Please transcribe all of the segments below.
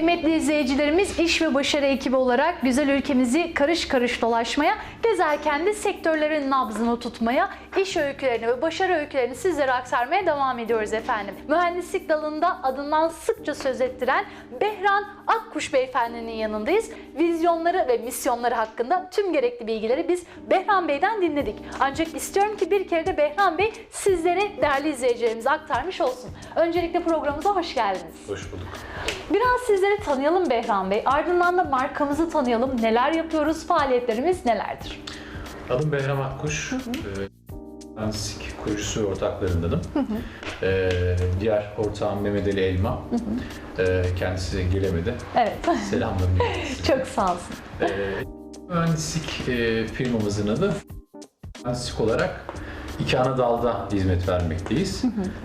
Kıymetli izleyicilerimiz iş ve başarı ekibi olarak güzel ülkemizi karış karış dolaşmaya, gezerken de sektörlerin nabzını tutmaya, iş öykülerini ve başarı öykülerini sizlere aktarmaya devam ediyoruz efendim. Mühendislik dalında adından sıkça söz ettiren Behran Akkuş Beyefendinin yanındayız. Vizyonları ve misyonları hakkında tüm gerekli bilgileri biz Behran Bey'den dinledik. Ancak istiyorum ki bir kere de Behran Bey sizlere değerli izleyicilerimize aktarmış olsun. Öncelikle programımıza hoş geldiniz. Hoş bulduk. Biraz sizleri tanıyalım Behram Bey. Ardından da markamızı tanıyalım. Neler yapıyoruz, faaliyetlerimiz nelerdir? Adım Behram Akkuş. Ee, Mühendislik kurucusu ve ortaklarındanım. Ee, diğer ortağım Mehmet Ali Elma. Ee, kendisi gelemedi. Evet, Selamlarımı iletin. çok sağ olsun. Ee, mühendislik e, firmamızın adı. Mühendislik olarak iki ana dalda hizmet vermekteyiz.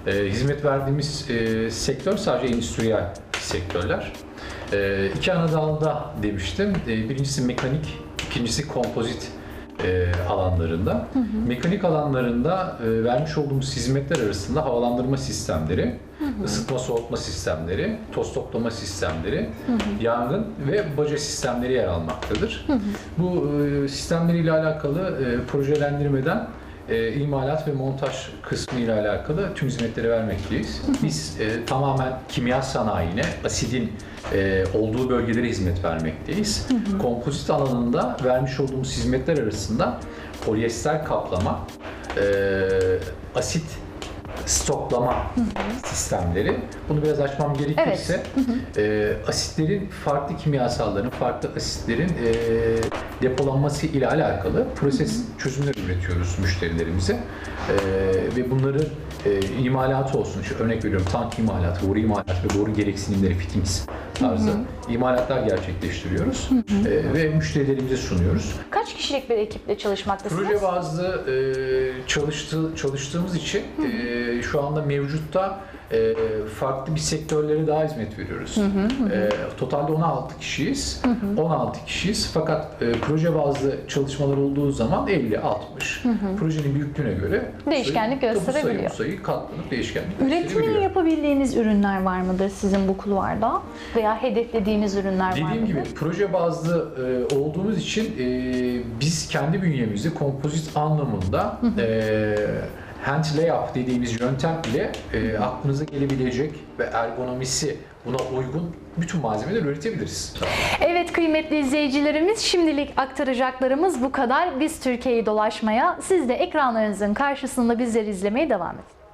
Ee, hizmet verdiğimiz e, sektör sadece endüstriyel sektörler. Ee, iki ana dalda demiştim. Ee, birincisi mekanik, ikincisi kompozit e, alanlarında. Mekanik alanlarında e, vermiş olduğumuz hizmetler arasında havalandırma sistemleri, ısıtma soğutma sistemleri, toz toplama sistemleri, yangın ve baca sistemleri yer almaktadır. Bu e, sistemleriyle alakalı e, projelendirmeden e, imalat ve montaj kısmı ile alakalı tüm hizmetleri vermekteyiz. Biz e, tamamen kimya sanayine, asidin e, olduğu bölgelere hizmet vermekteyiz. Kompozit alanında vermiş olduğumuz hizmetler arasında polyester kaplama, e, asit stoklama sistemleri. Bunu biraz açmam gerekirse e, asitlerin farklı kimyasalların, farklı asitlerin e, depolanması ile alakalı proses çözümler üretiyoruz müşterilerimize. E, ve bunların e, imalatı olsun. Şu örnek veriyorum tank imalatı, boru imalatı ve boru gereksinimleri fittings tarzı imalatlar gerçekleştiriyoruz. E, ve müşterilerimize sunuyoruz. Kaç kişilik bir ekiple çalışmaktasınız? Proje bazlı e, çalıştı, çalıştığımız için e, şu anda mevcutta e, farklı bir sektörlere daha hizmet veriyoruz. E, totalde 16 kişiyiz. 16 kişiyiz. Fakat e, proje bazlı çalışmalar olduğu zaman 50 60. Projenin büyüklüğüne göre Değişkenlik sayı- bu sayı- gösterebiliyor. Bu sayı katlanıp değişkenlik Üretimini yapabildiğiniz ürünler var mıdır sizin bu kulvarda? Veya hedeflediğiniz ürünler var Dediğim mıdır? gibi proje bazlı e, olduğumuz için e, biz kendi bünyemizde kompozit anlamında e, hand layup dediğimiz yöntem ile e, aklınıza gelebilecek ve ergonomisi buna uygun bütün malzemeler üretebiliriz. Evet kıymetli izleyicilerimiz şimdilik aktaracaklarımız bu kadar. Biz Türkiye'yi dolaşmaya, siz de ekranlarınızın karşısında bizleri izlemeye devam edin.